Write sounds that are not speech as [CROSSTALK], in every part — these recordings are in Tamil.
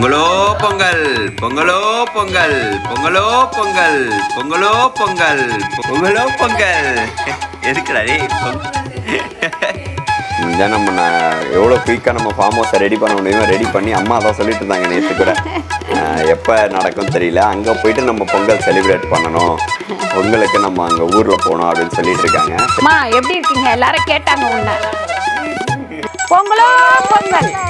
பொங்கலோ பொங்கல் பொங்கலோ பொங்கல் பொங்கலோ பொங்கல் பொங்கலோ பொங்கல் பொங்கலோ பொங்கல். எதுக்குடா இதான் நம்ம நான் எவ்வளோ குயிக்காக நம்ம ஃபார்ம் ஹவுஸை ரெடி பண்ண முடியுமோ ரெடி பண்ணி அம்மா தான் சொல்லிட்டு இருந்தாங்க நேற்று கூட. எப்போ நடக்கும் தெரியல. அங்கே போயிட்டு நம்ம பொங்கல் செலிப்ரேட் பண்ணணும். பொங்கலுக்கு நம்ம அங்கே ஊரில் போகணும் அப்படின்னு சொல்லிட்டு இருக்காங்க. அம்மா எப்படி இருக்கீங்க? எல்லாரும் கேட்டாங்க உன்னை. பொங்கல் பொங்கலோ.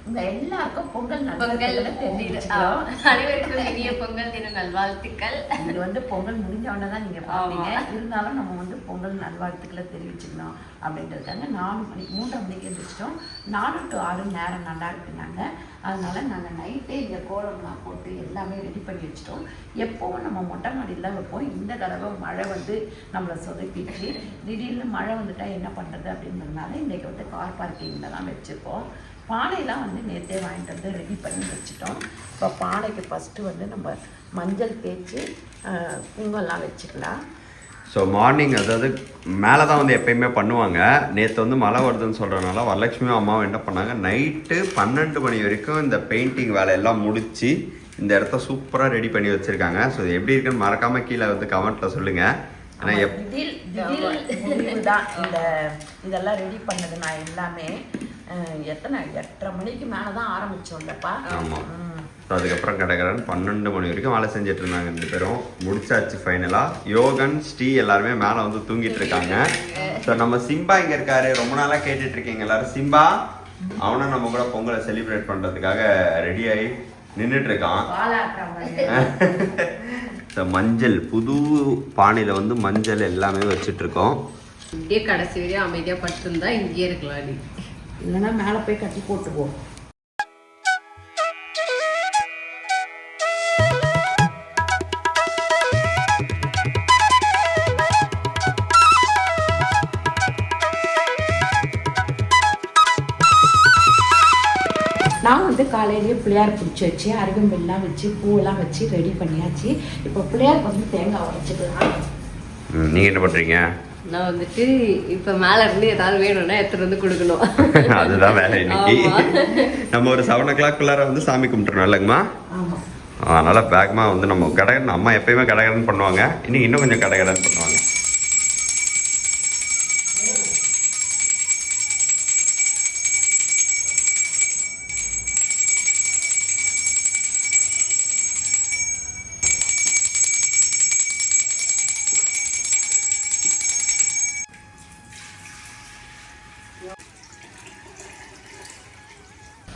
உங்க எல்லாருக்கும் பொங்கல் பொங்கல் தெரிவிச்சுக்கிறோம். அனைவருக்கும் இனிய பொங்கல் தின நல்வாழ்த்துக்கள். இது வந்து பொங்கல் முடிஞ்ச உடனே தான் நீங்க ஆமா. இருந்தாலும் நம்ம வந்து பொங்கல் நல்வாழ்த்துக்களை தெரிவிச்சுக்கணும் அப்படின்றதுக்காக நாலு மணி மூன்றரை மணிக்கு எழுந்திரிச்சிட்டோம் நாலு டு ஆறு நேரம் நல்லா இருக்குனாங்க அதனால நாங்கள் நைட்டே இங்கே கோலம்லாம் போட்டு எல்லாமே ரெடி பண்ணி வச்சிட்டோம். எப்போவும் நம்ம மொட்டை மாடியில் வைப்போம். இந்த தடவை மழை வந்து நம்மளை சொதப்பிடுச்சு. திடீர்னு மழை வந்துட்டா என்ன பண்ணுறது அப்படின்றதுனால இன்றைக்கி வந்து கார் பார்க்கிங்கில் தான் வச்சுருக்கோம். பானையெல்லாம் வந்து நேற்றே வாங்கிட்டு வந்து ரெடி பண்ணி வச்சுட்டோம். இப்போ பானைக்கு ஃபஸ்ட்டு வந்து நம்ம மஞ்சள் தேய்ச்சி அஹ், குங்கெல்லாம் வச்சுக்கலாம். ஸோ மார்னிங் அதாவது மேலே தான் வந்து எப்பயுமே பண்ணுவாங்க. நேற்று வந்து மழை வருதுன்னு சொல்கிறனால வரலட்சுமியும் அம்மாவும் என்ன பண்ணாங்க நைட்டு பன்னெண்டு மணி வரைக்கும் இந்த பெயிண்டிங் வேலையெல்லாம் முடிச்சு இந்த இடத்த சூப்பராக ரெடி பண்ணி வச்சுருக்காங்க. ஸோ இது எப்படி இருக்குன்னு மறக்காமல் கீழே வந்து கமெண்ட்டில் சொல்லுங்கள் ஏன்னா எப் திடீர் திடீர் முடிவு தான் இந்த இதெல்லாம் ரெடி பண்ணது நான் எல்லாமே. எத்தனை? எட்டரை மணிக்கு மேலே தான் ஆரம்பிச்சோம்லப்பா. ஆமாம் ஸோ அதுக்கப்புறம் கடற்கடன் பன்னெண்டு மணி வரைக்கும் வேலை செஞ்சுட்டு இருந்தாங்க ரெண்டு பேரும். முடிச்சாச்சு ஃபைனலாக யோகன் ஸ்ரீ எல்லாருமே மேலே வந்து தூங்கிட்டு இருக்காங்க. ஸோ நம்ம சிம்பா இங்கே இருக்காரு. ரொம்ப நாளாக கேட்டுட்டு இருக்கீங்க எல்லாரும். சிம்பா அவனும் நம்ம கூட பொங்கலை செலிப்ரேட் பண்ணுறதுக்காக ரெடி ஆகி நின்றுட்டு இருக்கான். ஸோ மஞ்சள் புது பானையில் வந்து மஞ்சள் எல்லாமே வச்சுட்டு இருக்கோம். இங்கே கடைசி வரையும் அமைதியா படுத்திருந்தா இங்கேயே இருக்கலாம் நீ. இல்லைன்னா மேலே போய் கட்டி போட்டுக்குவோம் நான் வந்து காலையிலேயே பிள்ளையார் பிடிச்சி வச்சு அருகம்பெல்லாம் வச்சு பூவெல்லாம் வச்சு ரெடி பண்ணியாச்சு. இப்போ பிள்ளையாருக்கு வந்து தேங்காய் உடைச்சிக்கலாம். நீங்கள் என்ன பண்ணுறீங்க நான் வந்துட்டு இப்ப மேல இருந்து ஏதாவது வேணும்னா எடுத்துட்டு வந்து கொடுக்கணும். [LAUGHS] அதுதான் வேலை இன்னைக்கு. நம்ம ஒரு செவன் ஓ கிளாக்குள்ளார வந்து சாமி கும்பிட்டுறோம் இல்லைங்கம்மா? அதனால பேக்மா வந்து நம்ம கடகடன் அம்மா எப்பயுமே கடகடன் பண்ணுவாங்க. இன்னைக்கு இன்னும் கொஞ்சம் கடகடன் பண்ணுவாங்க.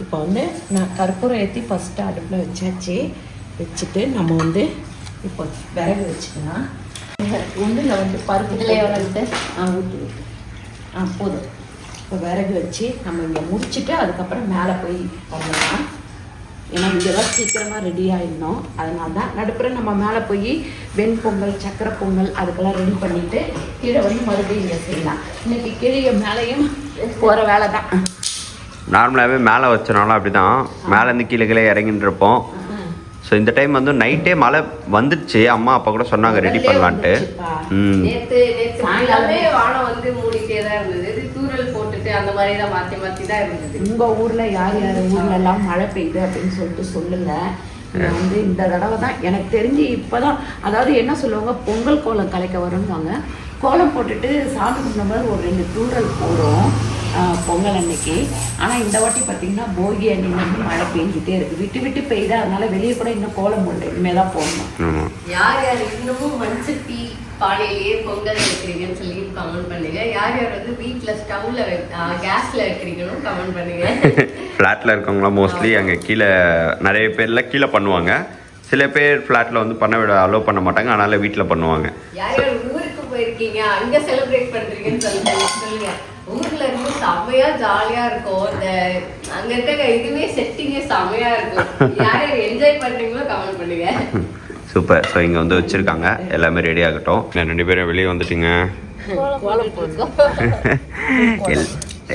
இப்போ வந்து நான் கற்பூரம் ஏற்றி ஃபஸ்ட்டு அடுப்பில் வச்சாச்சு. வச்சுட்டு நம்ம வந்து இப்போ விறகு வச்சுக்கலாம். ஒன்றில் வந்து பருப்பு இதுல எவ்வளவு இருக்கு? ஆ ஊற்றி ஊற்றி ஆ போதும். இப்போ விறகு வச்சு நம்ம இங்கே முடிச்சுட்டு அதுக்கப்புறம் மேலே போய் பண்ணலாம். ஏன்னா இங்கே தான் சீக்கிரமாக ரெடி ஆகிடணும் அதனால தான் நடுப்புற நம்ம மேலே போய் வெண்பொங்கல் சக்கரை பொங்கல் அதுக்கெல்லாம் ரெடி பண்ணிவிட்டு கீழே வந்து மறுபடியும் இங்கே செய்யலாம். இன்னைக்கு கீழே மேலேயும் போகிற வேலை தான். நார்மலாகவே மேலே வச்சனாலும் அப்படி தான் மேலேருந்து கீழே கீழே இறங்கிட்டு இருப்போம் ஸோ இந்த டைம் வந்து நைட்டே மழை வந்துடுச்சு அம்மா அப்பா கூட சொன்னாங்க ரெடி பண்ணலான்ட்டு. ம். நேத்து நேத்து எல்லாமே வானம் வந்து மூடிட்டே தான் இருந்தது. இது தூரல் போட்டுட்டு அந்த மாதிரி தான் மாத்தி மாத்தி தான் இருந்தது. உங்க ஊர்ல யார் யார் ஊர்ல எல்லாம் மழை பெய்யுது அப்படின்னு சொல்லிட்டு சொல்லுங்க. இங்க வந்து இந்த தடவை தான் எனக்கு தெரிஞ்சு இப்பதான் அதாவது என்ன சொல்லுவாங்க பொங்கல் கோலம் கலைக்க வரும்வாங்க கோலம் போட்டுட்டு சாமி கும்பிட்ட மாதிரி ஒரு ரெண்டு தூரல் போடும். ஆஹ், பொங்கல் அன்னைக்கு. ஆனால் இந்த வாட்டி பார்த்தீங்கன்னா போகி அன்னைக்கு வந்து மழை பெஞ்சிட்டே இருக்கு. விட்டு விட்டு பெய்யுதா அதனால வெளியே கூட இன்னும் கோலம் போடல. இனிமேல் தான் போடணும். ஆமாம் யார் யார் இன்னமும் மண்சட்டி பானையிலேயே பொங்கல் வைக்கிறீங்கன்னு சொல்லி கமெண்ட் பண்ணுங்க. யார் யார் வந்து வீட்ல ஸ்டவ்ல கேஸ்ல வைக்கிறீங்கன்னு கமெண்ட் பண்ணுங்க. [LAUGHS] ஃப்ளாட்டில் இருக்கவங்களாம் மோஸ்ட்லி அங்கே கீழே நிறைய பேர்ல கீழே பண்ணுவாங்க. சில பேர் ஃப்ளாட்டில் வந்து பண்ண விட அலோவ் பண்ண மாட்டாங்க. அதனால வீட்டில் பண்ணுவாங்க. யார் யார் ஊருக்கு போயிருக்கீங்க? அங்க செலிப்ரேட் பண்றீங்கன்னு சொல்லுங்க. சொல்லுங்க. ஊர்ல இருந்து செம்மையா ஜாலியா இருக்கும். இந்த அங்க இருக்க இதுவே செட்டிங்கே செம்மையா இருக்கும். யார் யார் என்ஜாய் பண்றீங்களோ கமெண்ட் பண்ணுங்க. சூப்பர். ஸோ இங்கே வந்து வச்சுருக்காங்க. எல்லாமே ரெடி ஆகட்டும். ரெண்டு பேரும் வெளியே வந்துட்டீங்க? [LAUGHS] எல்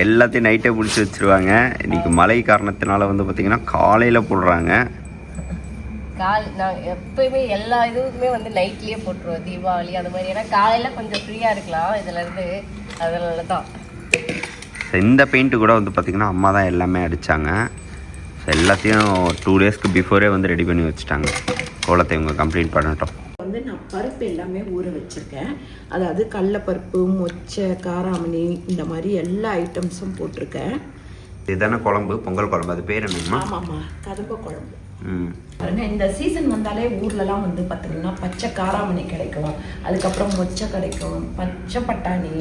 எல்லாத்தையும் நைட்டே பிடிச்சி வச்சிருவாங்க. இன்னைக்கு மழை காரணத்தினால வந்து பார்த்தீங்கன்னா காலையில் போடுறாங்க. கால் நான் எப்பயுமே எல்லா இதுவுமே வந்து நைட்லயே போட்டுருவோம் தீபாவளி அது மாதிரி. ஏன்னா காலையில கொஞ்சம் ஃப்ரீயா இருக்கலாம். இதுல இருந்து அதனால தான் ஸோ இந்த பெயிண்ட்டு கூட வந்து பார்த்திங்கன்னா அம்மா தான் எல்லாமே அடித்தாங்க ஸோ எல்லாத்தையும் டூ டேஸ்க்கு பிஃபோரே வந்து ரெடி பண்ணி வச்சுட்டாங்க. கோலத்தை இவங்க கம்ப்ளீட் பண்ணட்டும். வந்து நான் பருப்பு எல்லாமே ஊற வச்சிருக்கேன். அதாவது கடலப்பருப்பு மொச்சை காராமணி இந்த மாதிரி எல்லா ஐட்டம்ஸும் போட்டிருக்கேன். இதுதானே குழம்பு? பொங்கல் குழம்பு. அது பேர் என்னங்கம்மா ஆமாம்மா. கதம்ப குழம்பு. பாருங்க இந்த சீசன் வந்தாலே ஊர்லலாம் வந்து பார்த்தீங்கன்னா பச்சை காராமணி கிடைக்கும். அதுக்கப்புறம் மொச்சை கிடைக்கும் பச்சை பட்டாணி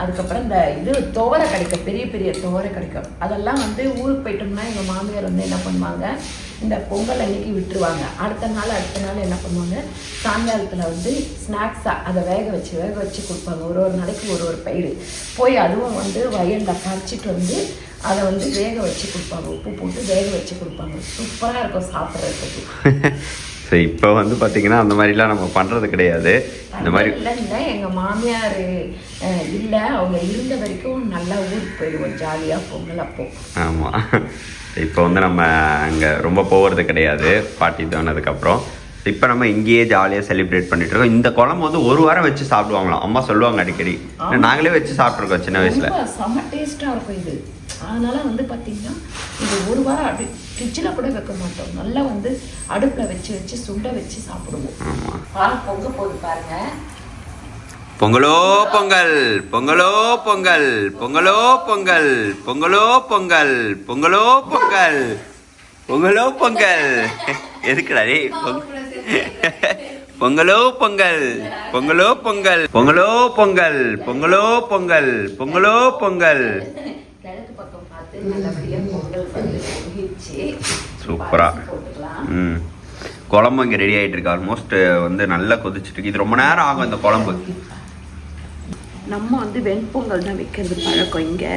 அதுக்கப்புறம் இந்த இது துவரை கிடைக்கும் பெரிய பெரிய துவரை கிடைக்கும். அதெல்லாம் வந்து ஊருக்கு போயிட்டோம்னா எங்கள் மாமியார் வந்து என்ன பண்ணுவாங்க இந்த பொங்கல் அன்னைக்கு விட்டுருவாங்க. அடுத்த நாள் அடுத்த நாள் என்ன பண்ணுவாங்க சாயங்காலத்தில் வந்து ஸ்நாக்ஸாக அதை வேக வச்சு வேக வச்சு கொடுப்பாங்க. ஒரு ஒரு நாளைக்கு ஒரு ஒரு பயிர் போய் அதுவும் வந்து வயலில் பறிச்சிட்டு வந்து அதை வந்து வேக வச்சு கொடுப்பாங்க. உப்பு போட்டு வேக வச்சு கொடுப்பாங்க. சூப்பராக இருக்கும் சாப்பிட்றதுக்கு. ஸோ [LAUGHS] இப்போ வந்து பார்த்திங்கன்னா அந்த மாதிரிலாம் நம்ம பண்ணுறது கிடையாது. இந்த மாதிரி இல்லை எங்கள் மாமியார் இல்லை. அவங்க இருந்த வரைக்கும் நல்லா ஊருக்கு போயிடுவோம். ஜாலியாக பொங்கல் அப்போ. ஆமாம் இப்போ வந்து நம்ம அங்கே ரொம்ப போகிறது கிடையாது. பாட்டி தோனதுக்கப்புறம் இப்போ நம்ம இங்கேயே ஜாலியாக செலிப்ரேட் பண்ணிட்டு இருக்கோம். இந்த குழம்பு வந்து ஒரு வாரம் வச்சு சாப்பிடுவாங்களாம். அம்மா சொல்லுவாங்க அடிக்கடி. நாங்களே வச்சு சாப்பிட்ருக்கோம் சின்ன வயசில். செம்ம டேஸ்ட்டாக இருக்கும் இது. அதனால வந்து பார்த்தீங்கன்னா இது ஒரு வாரம் அப்படி ஃப்ரிட்ஜில் கூட வைக்க மாட்டோம். நல்லா வந்து அடுப்பில் வச்சு வச்சு சுண்ட வச்சு சாப்பிடுவோம். பால் பொங்க போது பாருங்க. பொங்கலோ பொங்கல் பொங்கலோ பொங்கல் பொங்கலோ பொங்கல் பொங்கலோ பொங்கல் பொங்கலோ பொங்கல் பொங்கலோ பொங்கல். எதுக்குடா பொங்க- பொங்கலோ பொங்கல் பொங்கலோ பொங்கல் பொங்கலோ பொங்கல் பொங்கலோ பொங்கல் பொங்கலோ பொங்கல். நல்லபடியாக பொங்கல் வந்து பொங்கிடுச்சு சூப்பரா. போட்டுக்கலாம் ம். குழம்பு இங்கே ரெடி ஆகிட்டு இருக்கு ஆல்மோஸ்ட் வந்து நல்லா கொதிச்சுட்டு இருக்கு இது ரொம்ப நேரம் ஆகும் இந்த குழம்பு. நம்ம வந்து வெண்பொங்கல் தான் வைக்கிறது பழக்கம் இங்கே.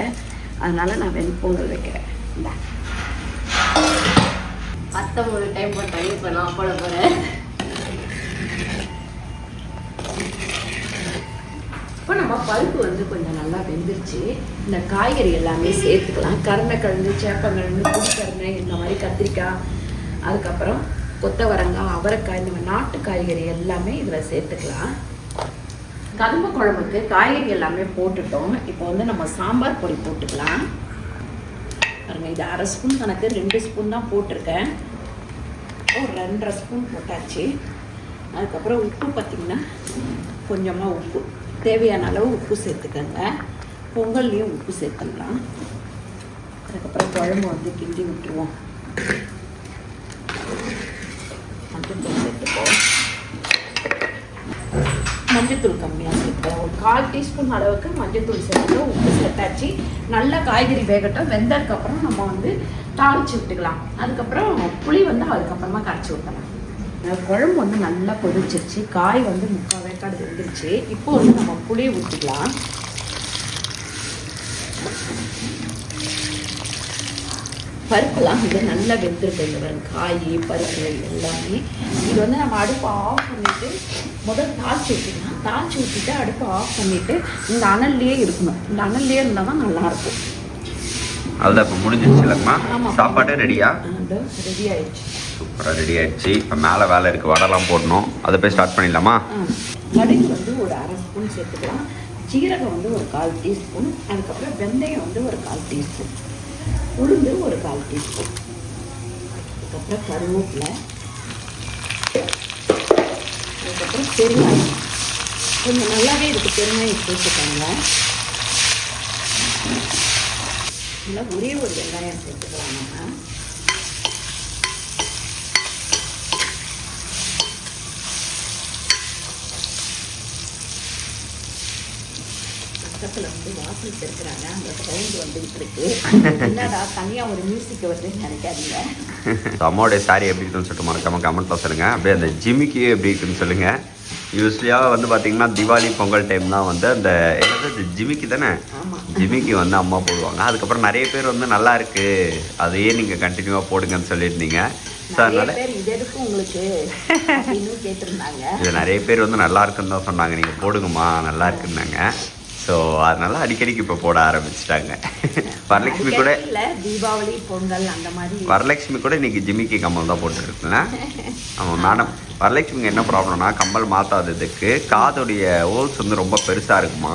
அதனால நான் வெண்பொங்கல் வைக்கிறேன். இந்தா. பத்தொன்பது டைம் போட்டாங்க இப்ப நான் போட போறேன் இப்போ நம்ம பருப்பு வந்து கொஞ்சம் நல்லா வெந்துருச்சு. இந்த காய்கறி எல்லாமே சேர்த்துக்கலாம். கருணைக்கிழங்கு சேப்பங்கிழங்கு புளிக்கருணை இந்த மாதிரி கத்திரிக்காய் அதுக்கப்புறம் கொத்தவரங்காய் அவரைக்காய் இந்த மாதிரி நாட்டு காய்கறி எல்லாமே இதில் சேர்த்துக்கலாம். கரும்பு குழம்புக்கு காய்கறி எல்லாமே போட்டுட்டோம். இப்போ வந்து நம்ம சாம்பார் பொடி போட்டுக்கலாம். பாருங்க இது அரை ஸ்பூன் கணக்கு ரெண்டு ஸ்பூன் தான் போட்டிருக்கேன். ஒரு ரெண்டரை ஸ்பூன் போட்டாச்சு. அதுக்கப்புறம் உப்பு பார்த்திங்கன்னா கொஞ்சமாக உப்பு. தேவையான அளவு உப்பு சேர்த்துக்கோங்க. பொங்கல்லையும் உப்பு சேர்த்துக்கலாம். அதுக்கப்புறம் குழம்பு வந்து கிண்டி விட்டுருவோம். மஞ்சள் சேர்த்துப்போம். மஞ்சத்தூள் கம்மியாக சேர்த்துக்கலாம் ஒரு கால் டீஸ்பூன் அளவுக்கு மஞ்சத்தூள் சேர்த்து உப்பு சேர்த்தாச்சு. நல்ல காய்கறி வேகட்டும். வெந்ததுக்கப்புறம் நம்ம வந்து தாளிச்சு விட்டுக்கலாம். அதுக்கப்புறம் புளி வந்து அதுக்கப்புறமா கரைச்சி ஊற்றலாம் குழம்பு வந்து நல்லா கொதிச்சிருச்சு. காய் வந்து முக்கால் வேக்காடு வெந்துருச்சு. இப்போ வந்து நம்ம புளி ஊற்றிக்கலாம் பருப்புலாம் வந்து நல்லா வெந்திருக்கு இந்த பாருங்க. காய் பருப்பு எல்லாமே. இது வந்து நம்ம அடுப்பை ஆஃப் பண்ணிட்டு முதல் தாளிச்சு ஊற்றிக்கலாம் தாளிச்சு ஊற்றிட்டு அடுப்பை ஆஃப் பண்ணிட்டு இந்த அனல்லையே இருக்கணும். இந்த அனல்லையே இருந்தால் தான் நல்லாயிருக்கும். அதுதான் இப்போ முடிஞ்சிருச்சு இல்லைங்கம்மா. சாப்பாடு ரெடியா ரெடி ஆயிடுச்சு. சூப்பராக ரெடி ஆகிடுச்சு இப்போ மேலே வேலை இருக்குது வடைலாம் போடணும். அதை போய் ஸ்டார்ட் பண்ணிடலாமா? கடுகு வந்து ஒரு அரை ஸ்பூன் சேர்த்துக்கலாம். ஜீரகம் வந்து ஒரு கால் டீஸ்பூன். அதுக்கப்புறம் வெந்தயம் வந்து ஒரு கால் டீஸ்பூன். உளுந்து ஒரு கால் டீஸ்பூன். அதுக்கப்புறம் கருவேப்பிலை. அதுக்கப்புறம் பெருங்காயம். கொஞ்சம் நல்லாவே இருக்குது பெருங்காயம் சேர்த்துக்கோங்க. இல்லை ஒரே ஒரு வெங்காயம் சேர்த்துக்கலாம்? நம்ம பக்கத்தில் வந்து வாசல் பெருக்கிறாங்க அந்த சவுண்ட் வந்துகிட்டு இருக்கு என்னடா தனியாக ஒரு மியூசிக் வருதுன்னு நினைக்காதீங்க. அம்மாவுடைய சாரி எப்படி இருக்குன்னு சொல்லிட்டு மறக்காம கமெண்ட்ல சொல்லுங்க. அப்படியே அந்த ஜிமிக்கி எப்படி இருக்குன்னு சொல்லுங்க. யூஸ்வலியாக வந்து பார்த்தீங்கன்னா திவாலி பொங்கல் டைம் தான் வந்து அந்த என்னது ஜிமிக்கி தானே? ஜிமிக்கு வந்து அம்மா போடுவாங்க. அதுக்கப்புறம் நிறைய பேர் வந்து நல்லா இருக்கு. அதையே நீங்கள் கண்டினியூவாக போடுங்கன்னு சொல்லியிருந்தீங்க. ஸோ அதனால இது நிறைய பேர் வந்து நல்லா இருக்குன்னு தான் சொன்னாங்க. நீங்கள் போடுங்கம்மா நல்லா இருக்குன்னாங்க. ஸோ அதனால அடிக்கடிக்கு இப்போ போட ஆரம்பிச்சிட்டாங்க. [LAUGHS] வரலட்சுமி கூட தீபாவளி பொங்கல் அந்த மாதிரி. வரலட்சுமி கூட இன்னைக்கு ஜிமிக்கி கம்மல் தான் போட்டுருக்குல்ல [LAUGHS] ஆமாம் மேடம். வரலட்சுமிக்கு என்ன ப்ராப்ளம்னா கம்மல் மாற்றாததுக்கு காதுடைய ஹோல்ஸ் வந்து ரொம்ப பெருசாக இருக்குமா?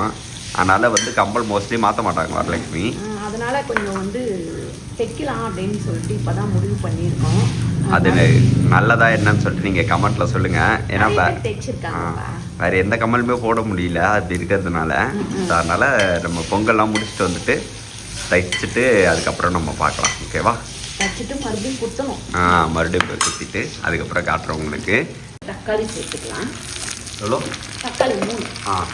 அதனால் வந்து கம்மல் மோஸ்ட்லி மாற்ற மாட்டாங்க வரலட்சுமி. அதனால கொஞ்சம் வந்து தைக்கலாம் அப்படின்னு சொல்லிட்டு இப்பதான் முடிவு பண்ணியிருக்கோம். அது நல்லதா என்னன்னு சொல்லிட்டு நீங்கள் கமெண்ட்ல சொல்லுங்கள் ஏன்னா நிறைய வேற எந்த கம்மலுமே போட முடியல அது இருக்கிறதுனால. அதனால் நம்ம பொங்கல்லாம் முடிச்சுட்டு வந்துட்டு தைச்சிட்டு அதுக்கப்புறம் நம்ம பார்க்கலாம். ஓகேவா தைச்சிட்டு மறுபடியும் குத்தணும். ஆ மறுபடியும் குத்திட்டு அதுக்கப்புறம் காட்டுறோம் உங்களுக்கு. தக்காளி சேர்த்துக்கலாம். எவ்வளோ தக்காளி மூணு. ஆ.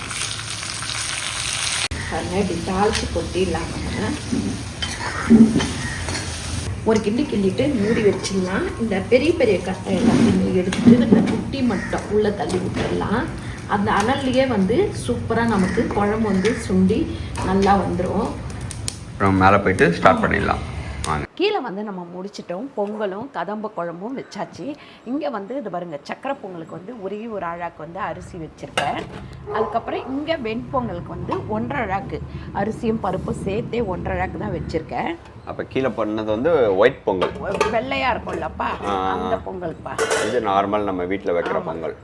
இப்படி தாளிச்சு கொட்டிடலாம் நம்ம. ஒரு கிண்டி கிண்டிட்டு மூடி வச்சிடலாம். இந்த பெரிய பெரிய கட்டை எல்லாத்தையும் எடுத்துட்டு இந்த குட்டி மட்டும் உள்ளே தள்ளி விட்டுடலாம். அந்த அனல்லையே வந்து சூப்பராக நமக்கு குழம்பு வந்து சுண்டி நல்லா வந்துடும் அப்புறம் மேலே போயிட்டு ஸ்டார்ட் பண்ணிடலாம். வாங்க. கீழே வந்து நம்ம முடிச்சிட்டோம். பொங்கலும் கதம்ப குழம்பும் வச்சாச்சு. இங்கே வந்து இது பாருங்க சக்கரை பொங்கலுக்கு வந்து ஒரே ஒரு அழாக்கு வந்து அரிசி வச்சுருக்கேன். அதுக்கப்புறம் இங்கே வெண்பொங்கலுக்கு வந்து ஒன்றரை அழாக்கு. அரிசியும் பருப்பும் சேர்த்தே ஒன்றரை அழாக்கு தான் வச்சுருக்கேன். அப்போ கீழே பண்ணது வந்து ஒயிட் பொங்கல். வெள்ளையாக இருக்கும்லப்பா. அந்த பொங்கல்ப்பா. இது நார்மல் நம்ம வீட்டில் வைக்கிற பொங்கல்.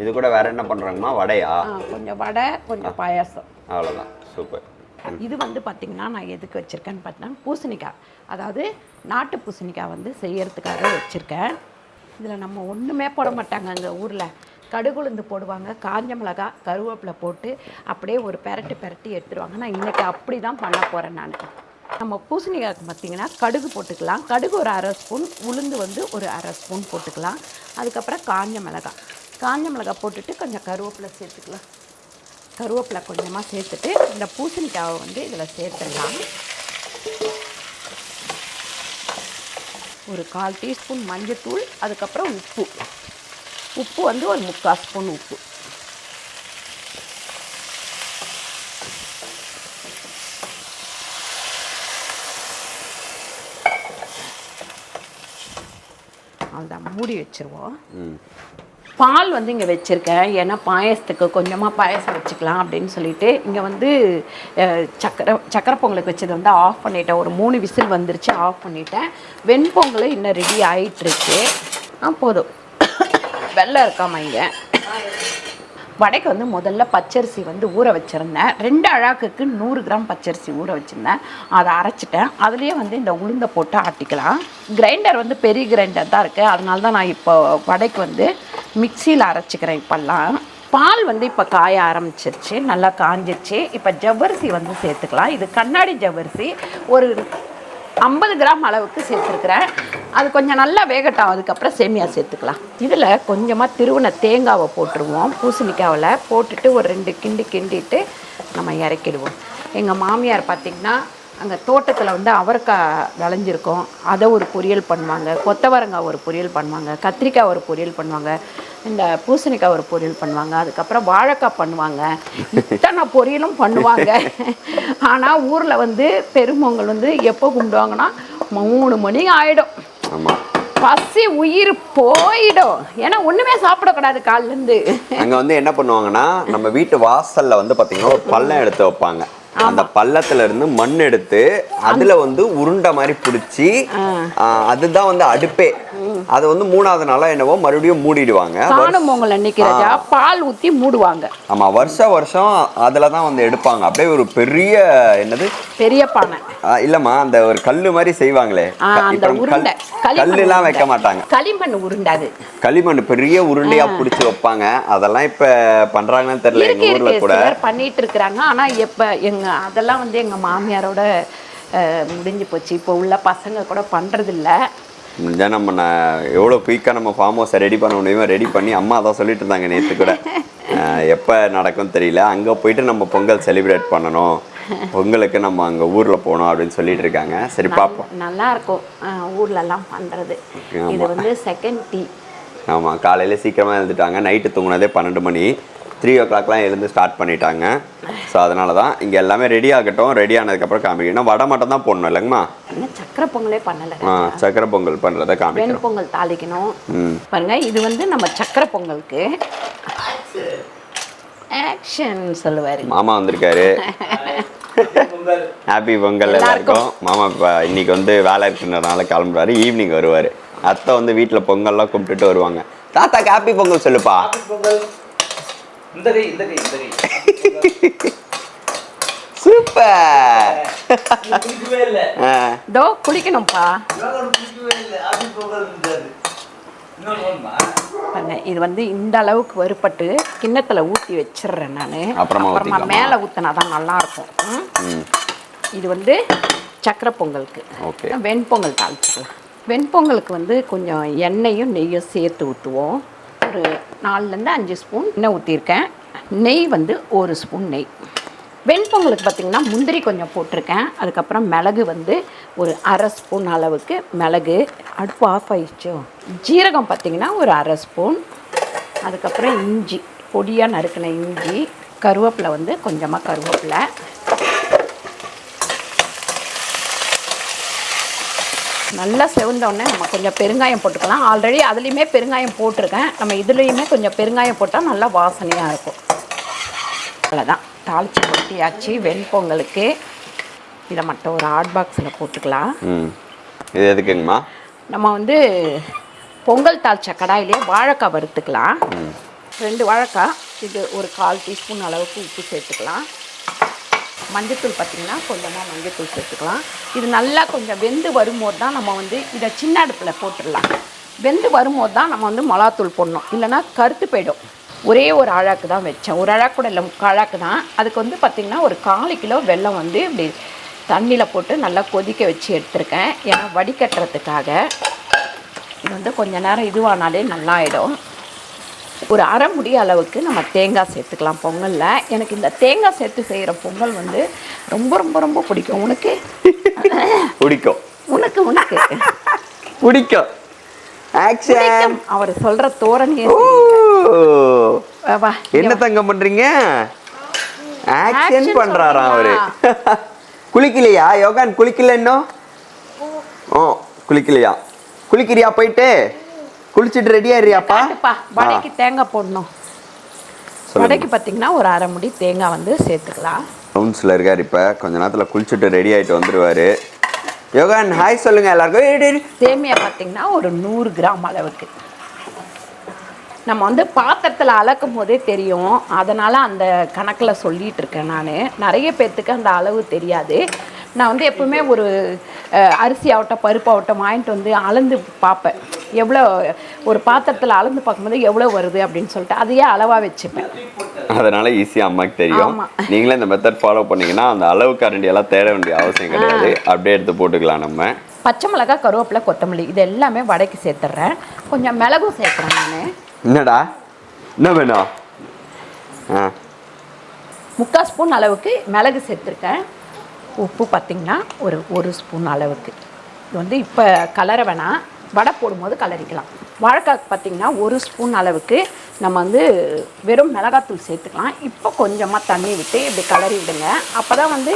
இது கூட வேற என்ன பண்ணுறாங்கம்மா வடையா? கொஞ்சம் வடை கொஞ்சம் பாயாசம். அவ்வளோதான் சூப்பர். இது வந்து பார்த்திங்கன்னா நான் எதுக்கு வச்சுருக்கேன்னு பார்த்தீங்கன்னா பூசணிக்காய். அதாவது நாட்டு பூசணிக்காய் வந்து செய்யறதுக்காக வச்சுருக்கேன். இதில் நம்ம ஒன்றுமே போட மாட்டாங்க அங்கே ஊரில். கடுகுளுந்து போடுவாங்க காஞ்ச மிளகா கருவேப்பிலை போட்டு அப்படியே ஒரு பெரட்டு பெரட்டி எடுத்துருவாங்க. நான் இன்றைக்கி அப்படி தான் பண்ண போகிறேன் நான். நம்ம பூசணிக்காய்க்கு பார்த்திங்கன்னா கடுகு போட்டுக்கலாம். கடுகு ஒரு அரை ஸ்பூன் உளுந்து வந்து ஒரு அரை ஸ்பூன் போட்டுக்கலாம். அதுக்கப்புறம் காஞ்ச மிளகாய் காஞ்ச மிளகாய் போட்டுட்டு கொஞ்சம் கருவேப்பிலை சேர்த்துக்கலாம். கருவேப்பிலை கொஞ்சமாக சேர்த்துட்டு இந்த பூசணிக்காவை வந்து இதில் சேர்த்துடலாம். ஒரு கால் டீஸ்பூன் மஞ்சத்தூள் அதுக்கப்புறம் உப்பு. உப்பு வந்து ஒரு முக்கால் ஸ்பூன் உப்பு. அவ்வளோதான் மூடி வச்சுருவோம். பால் வந்து இங்கே வச்சுருக்கேன். ஏன்னா பாயசத்துக்கு கொஞ்சமாக பாயசம் வச்சுக்கலாம் அப்படின்னு சொல்லிட்டு இங்கே வந்து சக்கரை சக்கரை பொங்கலுக்கு வச்சது வந்து ஆஃப் பண்ணிட்டேன். ஒரு மூணு விசில் வந்துருச்சு ஆஃப் பண்ணிட்டேன். வெண்பொங்கல் இன்னும் ரெடி ஆகிட்டுருக்கு ஆ போதும். வெள்ளம் இருக்காமா இங்கே வடைக்கு வந்து முதல்ல பச்சரிசி வந்து ஊற வச்சுருந்தேன். ரெண்டு அழாக்குக்கு நூறு கிராம் பச்சரிசி ஊற வச்சுருந்தேன். அதை அரைச்சிட்டேன். அதுலேயே வந்து இந்த உளுந்தை போட்டு ஆட்டிக்கலாம். கிரைண்டர் வந்து பெரிய கிரைண்டர் தான் இருக்குது அதனால தான் நான் இப்போ வடைக்கு வந்து மிக்சியில் அரைச்சிக்கிறேன் இப்போல்லாம். பால் வந்து இப்போ காய ஆரம்பிச்சிருச்சு நல்லா காஞ்சிருச்சு. இப்போ ஜவ்வரிசி வந்து சேர்த்துக்கலாம். இது கண்ணாடி ஜவ்வரிசி. ஒரு ஐம்பது கிராம் அளவுக்கு சேர்த்துருக்குறேன். அது கொஞ்சம் நல்லா வேகட்டும். அதுக்கப்புறம் சேமியா சேர்த்துக்கலாம். இதில் கொஞ்சமாக திருவன தேங்காவை போட்டுருவோம். பூசணிக்காவில் போட்டுட்டு ஒரு ரெண்டு கிண்டி கிண்டிட்டு நம்ம இறக்கிடுவோம். எங்கள் மாமியார் பார்த்திங்கன்னா அங்கே தோட்டத்தில் வந்து அவரைக்காய் விளைஞ்சிருக்கும். அதை ஒரு பொரியல் பண்ணுவாங்க. கொத்தவரங்காய் ஒரு பொரியல் பண்ணுவாங்க. கத்திரிக்காய் ஒரு பொரியல் பண்ணுவாங்க. இந்த பூசணிக்காய் ஒரு பொரியல் பண்ணுவாங்க. அதுக்கப்புறம் வாழைக்காய் பண்ணுவாங்க. இத்தனை பொரியலும் பண்ணுவாங்க. ஆனால் ஊரில் வந்து பெருமொங்கல் வந்து எப்போ கும்பிடுவாங்கன்னா மூணு மணி ஆயிடும். ஆமாம் பசி உயிர் போயிடும். ஏன்னா ஒன்றுமே சாப்பிடக்கூடாது காலிலேருந்து அங்க வந்து என்ன பண்ணுவாங்கன்னா நம்ம வீட்டு வாசல்ல வந்து பாத்தீங்கன்னா ஒரு பள்ளம் எடுத்து வைப்பாங்க. அந்த பள்ளத்துல இருந்து மண் எடுத்து அதுல வந்து உருண்டை மாதிரி பிடிச்சி அதுதான் வந்து அடுப்பே. அது வந்து மூணாவது நாளா என்னவோ மறுபடியும் மூடிடுவாங்க. காணும் பொங்கல் அன்னைக்கு ராஜா பால் ஊற்றி மூடுவாங்க. ஆமா வருஷ வருஷம் அதுல தான் வந்து எடுப்பாங்க. அப்படியே ஒரு பெரிய என்னது? பெரிய பானை. இல்லம்மா அந்த ஒரு கல்லு மாதிரி செய்வாங்களே. அந்த உருண்டை. கல்லுலாம் வைக்க. மாட்டாங்க களிமண் உருண்டை அது. களிமண் பெரிய உருண்டையா பிடிச்சி வைப்பாங்க. அதெல்லாம் இப்ப பண்றாங்கன்னு தெரியல எங்க ஊர்ல கூட. பண்ணிட்டு இருக்கிறாங்க. ஆனா எப்ப எங்க அதெல்லாம் வந்து எங்க மாமியாரோட முடிஞ்சு போச்சு. இப்போ உள்ள பசங்க கூட பண்றது இல்ல முடிஞ்சா நம்ம நான் எவ்வளோ குயிக்காக நம்ம ஃபார்ம் ஹவுஸை ரெடி பண்ண முடியுமோ ரெடி பண்ணி அம்மா அதான் சொல்லிட்டு இருந்தாங்க நேற்று கூட. [LAUGHS] எப்போ நடக்கும்னு தெரியல. அங்கே போயிட்டு நம்ம பொங்கல் செலிப்ரேட் பண்ணணும். பொங்கலுக்கு நம்ம அங்கே ஊரில் போகணும் அப்படின்னு சொல்லிட்டு இருக்காங்க. சரி பார்ப்போம் நல்லா இருக்கும் அஹ், ஊர்ல எல்லாம் பண்றது இது ஆமா. வந்து செகண்ட் டீ ஆமாம் காலையில் சீக்கிரமாக எழுந்துட்டாங்க. நைட்டு தூங்குனதே பன்னெண்டு மணி. த்ரீ ஓ கிளாக்லாம் எழுந்து ஸ்டார்ட் பண்ணிட்டாங்க. ஸோ அதனால தான் இங்கே எல்லாமே ரெடி ஆகட்டும். ரெடி ஆனதுக்கப்புறம் காமிக்கணும் வடை மட்டும் தான் போடணும் இல்லைங்கம்மா? சக்கரை பொங்கலே பண்ணல. ஆ சக்கரை பொங்கல் பண்ணுறதை காமிக்கணும் வெண்பொங்கல் தாளிக்கணும். பாருங்க இது வந்து நம்ம சக்கரை பொங்கலுக்கு ஆக்ஷன் சொல்லுவாரு. மாமா வந்திருக்காரு. ஹாப்பி பொங்கல் எல்லாருக்கும். மாமா இப்போ இன்னைக்கு வந்து வேலை இருக்குன்றதுனால கிளம்புறாரு. ஈவினிங் வருவார். அத்தை வந்து வீட்டில் பொங்கல்லாம் கும்பிட்டுட்டு வருவாங்க. தாத்தாக்கு ஹாப்பி பொங்கல் சொல்லுப்பா. பொங்கல். இந்த கை இந்த கை இந்த கை. சூப்பர். குளிக்கணும்ப்பா இது வந்து இந்த அளவுக்கு வறுபட்டு கிண்ணத்துல ஊற்றி வச்சிடுறேன் நான். அப்புறமா? மேலே ஊற்றினா தான் நல்லா இருக்கும் ம்? ம். இது வந்து சக்கரை பொங்கலுக்கு. ஓகே. வெண்பொங்கல் தாளிச்சுக்கலாம். வெண்பொங்கலுக்கு வந்து கொஞ்சம் எண்ணெயும் நெய்யும் சேர்த்து ஊற்றுவோம் ஒரு நாலுலேருந்து அஞ்சு ஸ்பூன் எண்ணெய் ஊற்றிருக்கேன் நெய் வந்து ஒரு ஸ்பூன் நெய். வெண்பொங்கலுக்கு பார்த்திங்கன்னா முந்திரி கொஞ்சம் போட்டிருக்கேன். அதுக்கப்புறம் மிளகு வந்து ஒரு அரை ஸ்பூன் அளவுக்கு மிளகு. அடுப்பு ஆஃப் ஆயிடுச்சோ. ஜீரகம் பார்த்திங்கன்னா ஒரு அரை ஸ்பூன். அதுக்கப்புறம் இஞ்சி பொடியாக நறுக்கின இஞ்சி. கருவேப்பிலை வந்து கொஞ்சமாக கருவேப்பிலை. நல்லா செவந்த உடனே நம்ம கொஞ்சம் பெருங்காயம் போட்டுக்கலாம். ஆல்ரெடி அதுலேயுமே பெருங்காயம் போட்டிருக்கேன். நம்ம இதுலேயுமே கொஞ்சம் பெருங்காயம் போட்டால் நல்லா வாசனையாக இருக்கும். அவ்வளோதான் தாளித்து கொட்டியாச்சு. வெண்பொங்கலுக்கு இதை மட்டும் ஒரு ஹாட் பாக்ஸில் போட்டுக்கலாம். ம். இது எதுக்குங்கம்மா? நம்ம வந்து பொங்கல் தாளிச்ச கடாயிலே வாழைக்காய் வறுத்துக்கலாம். ரெண்டு வாழைக்காய். இது ஒரு கால் டீஸ்பூன் அளவுக்கு உப்பு சேர்த்துக்கலாம். மஞ்சத்தூள் பார்த்திங்கன்னா கொஞ்சமாக மஞ்சத்தூள் சேர்த்துக்கலாம். இது நல்லா கொஞ்சம் வெந்து வரும்போது தான் நம்ம வந்து இதை சின்ன அடுப்பில் போட்டுடலாம். வெந்து வரும்போது தான் நம்ம வந்து மிளகாத்தூள் போடணும். இல்லைன்னா கருத்து போயிடும். ஒரே ஒரு அழாக்கு தான் வச்சேன். ஒரு அழாக்கு கூட இல்லை முக்கால் அழாக்கு தான். அதுக்கு வந்து பார்த்திங்கன்னா ஒரு காலு கிலோ வெல்லம் வந்து இப்படி தண்ணியில் போட்டு நல்லா கொதிக்க வச்சு எடுத்திருக்கேன். ஏன்னா வடிகட்டுறதுக்காக. இது வந்து கொஞ்சம் நேரம் இதுவானாலே நல்லா ஆகிடும் ஒரு அரை முடி அளவுக்கு நம்ம தேங்காய் சேர்த்துக்கலாம் பொங்கலில். எனக்கு இந்த தேங்காய் சேர்த்து செய்கிற பொங்கல் வந்து ரொம்ப ரொம்ப ரொம்ப பிடிக்கும். உனக்கு? பிடிக்கும். உனக்கு உனக்கு. பிடிக்கும். ஆக்ஷன். அவர் சொல்கிற தோரணையே என்ன? தங்கம் பண்றீங்க? ஆக்ஷன் பண்றாராம் அவரு? குளிக்கலையா? யோகான் குளிக்கல இன்னும்? ஓ குளிக்கலையா? குளிக்கிறியா போயிட்டு? குளிச்சிட்டு ரெடியா இருறியாப்பா வடைக்கு தேங்காய் போடணும். வடைக்கு பார்த்தீங்கன்னா ஒரு அரை முடி தேங்காய் வந்து சேர்த்துக்கலாம். ரவுண்ட்ஸில் இருக்கார் இப்போ. கொஞ்ச நேரத்தில் குளிச்சுட்டு ரெடி ஆகிட்டு வந்துடுவார் யோகான் ஹாய் சொல்லுங்க எல்லாருக்கும். சேமியா பார்த்தீங்கன்னா ஒரு நூறு கிராம் அளவுக்கு. நம்ம வந்து பாத்திரத்தில் அளக்கும் போதே தெரியும். அதனால் அந்த கணக்கில் சொல்லிட்டு இருக்கேன் நான். நிறைய பேர்த்துக்கு அந்த அளவு தெரியாது. நான் வந்து எப்பவுமே ஒரு அரிசி ஆகட்டும் பருப்பு ஆகட்டும் வாங்கிட்டு வந்து அளந்து பார்ப்பேன். எவ்வளோ ஒரு பாத்திரத்தில் அளந்து பார்க்கும்போது எவ்வளோ வருது அப்படின்னு சொல்லிட்டு அதையே அளவாக வச்சுப்பேன். அதனால ஈஸியாக அம்மாக்கு தெரியும். நீங்களே இந்த மெத்தட் ஃபாலோ பண்ணீங்கன்னா அந்த அளவு கரண்டி எல்லாம் தேட வேண்டிய அவசியம் கிடையாது. அப்படியே எடுத்து போட்டுக்கலாம் நம்ம. பச்சை மிளகாய் கருவேப்பிலை கொத்தமல்லி இது எல்லாமே வடைக்கு சேர்த்துட்றேன் கொஞ்சம் மிளகும் சேர்க்குறேன் நான். என்னடா? என்ன வேணும்? ஆ. முக்கால் ஸ்பூன் அளவுக்கு மிளகு சேர்த்துருக்கேன். உப்பு பார்த்திங்கன்னா ஒரு ஒரு ஸ்பூன் அளவுக்கு. இது வந்து இப்போ கலர வேணாம் வடை போடும்போது கலரிக்கலாம். வாழைக்காய்க்கு பார்த்திங்கன்னா ஒரு ஸ்பூன் அளவுக்கு நம்ம வந்து வெறும் மிளகாத்தூள் சேர்த்துக்கலாம். இப்போ கொஞ்சமாக தண்ணி விட்டு இப்படி கலரி விடுங்க. அப்போ தான் வந்து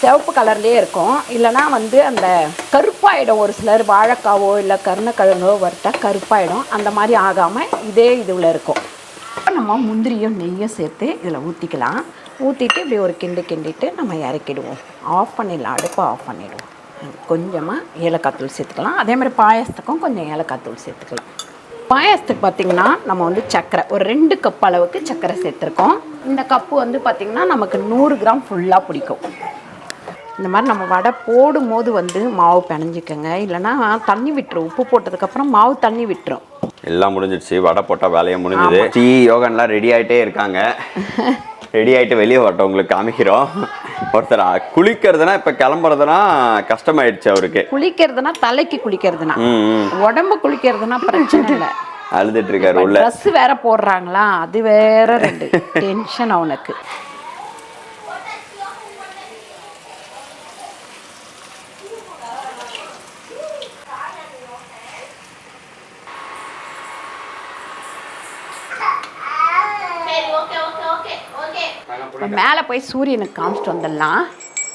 சிவப்பு கலர்லேயே இருக்கும். இல்லைனா வந்து அந்த கருப்பாயிடும். ஒரு சிலர் வாழைக்காவோ இல்லை கருணக்கிழங்கோ வறுத்தா கருப்பாயிடும். அந்த மாதிரி ஆகாமல் இதே இதுவில் இருக்கும். நம்ம முந்திரியும் நெய்யும் சேர்த்து இதில் ஊற்றிக்கலாம் ஊற்றிட்டு இப்படி ஒரு கிண்டு கிண்டிட்டு நம்ம இறக்கிடுவோம். ஆஃப் பண்ணிடலாம். அடுப்பை ஆஃப் பண்ணிடுவோம். கொஞ்சமாக ஏலக்காய் தூள் சேர்த்துக்கலாம். அதே மாதிரி பாயாசத்துக்கும் கொஞ்சம் ஏலக்காய் தூள் சேர்த்துக்கலாம். பாயாசத்துக்கு பார்த்திங்கன்னா நம்ம வந்து சர்க்கரை ஒரு ரெண்டு கப் அளவுக்கு சர்க்கரை சேர்த்துருக்கோம். இந்த கப்பு வந்து பார்த்திங்கன்னா நமக்கு நூறு கிராம் ஃபுல்லாக பிடிக்கும். இந்த மாதிரி நம்ம வடை போடும்போது வந்து மாவு பிணைஞ்சிக்கோங்க. இல்லைன்னா தண்ணி விட்டுரும். உப்பு போட்டதுக்கப்புறம் மாவு தண்ணி விட்டுரும். எல்லாம் முடிஞ்சிடுச்சு. வடை போட்டால் வேலையை முடிஞ்சுது. டீ யோகன்லாம் ரெடி ஆகிட்டே இருக்காங்க. [LAUGHS] ரெடி ஆகிட்டு வெளியே வரட்டும். உங்களுக்கு காமிக்கிறோம். ஒருத்தர் குளிக்கிறதுனா இப்போ கிளம்புறதுனா கஷ்டமாயிடுச்சு அவருக்கு. குளிக்கிறதுனா தலைக்கு குளிக்கிறதுனா. உடம்பு குளிக்கிறதுனா பிரச்சனை இல்லை. அழுதுட்டு இருக்காரு உள்ள. ட்ரெஸ் வேற போடுறாங்களா? அது வேற ரெண்டு. டென்ஷன் அவனுக்கு. இப்போ மேலே போய் சூரியனுக்கு காமிச்சிட்டு வந்துடலாம்.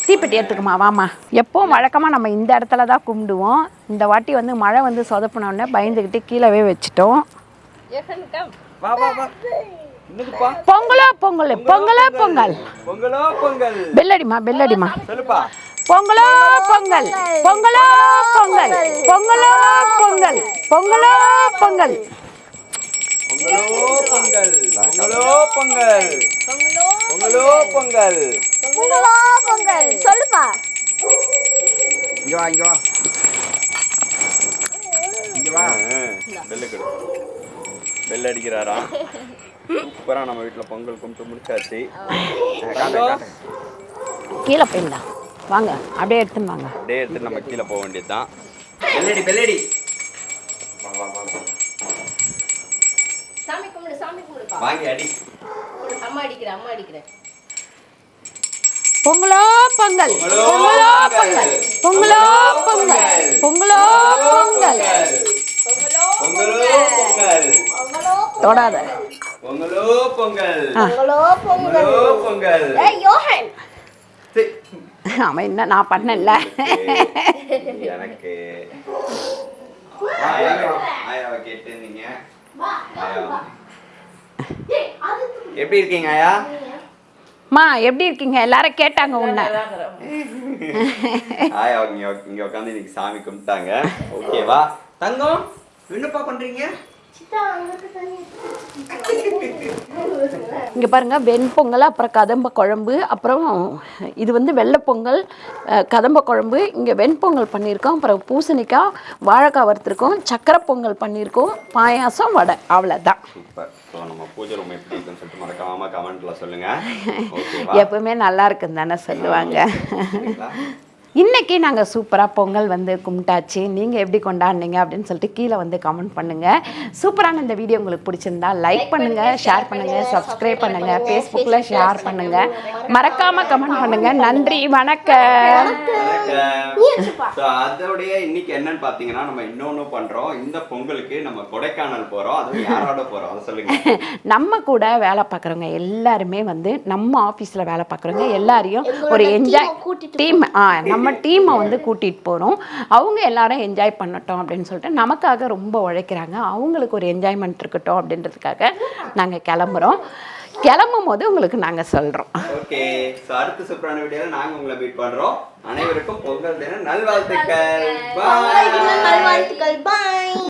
தீப்பெட்டி எடுத்துக்குமா வாமா எப்போவும் வழக்கமாக நம்ம இந்த இடத்துல தான் கும்பிடுவோம். இந்த வாட்டி வந்து மழை வந்து சொதப்பின உடனே பயந்துக்கிட்டு கீழவே வச்சுட்டோம். பொங்கலோ பொங்கல். பொங்கலோ பொங்கல் பொங்கலோ. பொங்கல். பெல்லடிமா பெல்லடிமா பொங்கலோ பொங்கல். பொங்கலோ பொங்கல். பொங்கலோ பொங்கல். பொங்கலோ பொங்கல். பொங்கலோ பொங்கல். பொங்கலோ பொங்கல். பொங்கலோ பொங்கல் பொங்கலோ. பொங்கல் சொல்லுப்பா. இங்க வா இங்க வா. இங்க வா. பெல்லு கொடு. பெல் அடிக்கிறாரா? சூப்பரா நம்ம வீட்ல பொங்கல் கும்பிட்டு முடிச்சாச்சு. கீழே போயிடலாம் வாங்க அப்படியே எடுத்துன்னு வாங்க. அப்படியே எடுத்து நம்ம கீழே போக வேண்டியதுதான். பெல்லடி பெல்லடி. வா வா வா வா. சாமி கும்பிடு சாமி கும்பிடுப்பா. வாங்கி அடி. அம்மா அடிக்கிறேன் அம்மா அடிக்கிறேன் பொங்கலோ பொங்கல். பொங்கலோ பொங்கல் பொங்கலோ. பொங்கல். பொங்கலோ பொங்கல் தொடாத. பொங்கலோ பொங்கல். ஆ. பொங்கலோ பொங்கல் பொங்கலோ. பொங்கல். ஏய் யோகன். சரி. அவன் என்ன நான் பண்ணல. எனக்கு. ஆயாவை. எப்படி இருக்கீங்க ஆயா மா எப்படி இருக்கீங்க? எல்லாரும் கேட்டாங்க உன்னை. [LAUGHS] ஆயா இங்க உட்காந்து இன்னைக்கு சாமி கும்பிட்டாங்க. ஓகேவா? தங்கம் என்னப்பா பண்றீங்க? இங்கே பாருங்க வெண்பொங்கல் அப்புறம் கதம்ப குழம்பு அப்புறம் இது வந்து வெள்ளை பொங்கல் அஹ், கதம்ப குழம்பு. இங்கே வெண்பொங்கல் பண்ணியிருக்கோம். அப்புறம் பூசணிக்காய் வாழைக்காய் வறுத்துருக்கோம். சக்கரை பொங்கல் பண்ணியிருக்கோம். பாயாசம் வடை. அவ்வளோதான் [LAUGHS] எப்பவுமே நல்லா இருக்குன்னு தானே சொல்லுவாங்க. இன்னைக்கு நாங்கள் சூப்பராக பொங்கல் வந்து கும்பிட்டாச்சு. நீங்கள் எப்படி கொண்டாடுனீங்க அப்படின்னு சொல்லிட்டு கீழே வந்து கமெண்ட் பண்ணுங்கள் சூப்பரான இந்த வீடியோ உங்களுக்கு பிடிச்சிருந்தா லைக் பண்ணுங்கள் ஷேர் பண்ணுங்கள் சப்ஸ்கிரைப் பண்ணுங்கள் ஃபேஸ்புக்கில் ஷேர் பண்ணுங்கள் மறக்காமல் கமெண்ட் பண்ணுங்கள் நன்றி வணக்கம். அதோடைய இன்னைக்கு என்னன்னு பார்த்தீங்கன்னா நம்ம இன்னொன்று பண்றோம். இந்த பொங்கலுக்கு நம்ம கொடைக்கானல் போறோம். அதுவும் யாரோட போறோம்? அதை சொல்லுங்க. [LAUGHS] நம்ம கூட வேலை பார்க்குறவங்க எல்லாருமே வந்து நம்ம ஆஃபீஸில் வேலை பார்க்குறவங்க எல்லாரையும் ஒரு என்ஜாய் டீம் ஆ நம்ம டீமை வந்து கூட்டிகிட்டு போகிறோம் அவங்க எல்லாரும் என்ஜாய் பண்ணட்டும் அப்படின்னு சொல்லிட்டு நமக்காக ரொம்ப உழைக்கிறாங்க. அவங்களுக்கு ஒரு என்ஜாய்மெண்ட் இருக்கட்டும் அப்படின்றதுக்காக நாங்கள் கிளம்புறோம். கிளம்பும் போது உங்களுக்கு நாங்கள் சொல்கிறோம் ஓகே ஸோ அடுத்த சூப்பரான வீடியோல நாங்க உங்களை மீட் பண்றோம். அனைவருக்கும் பொங்கல் தின நல்வாழ்த்துக்கள். பாய் நல்வாழ்த்துக்கள். பாய்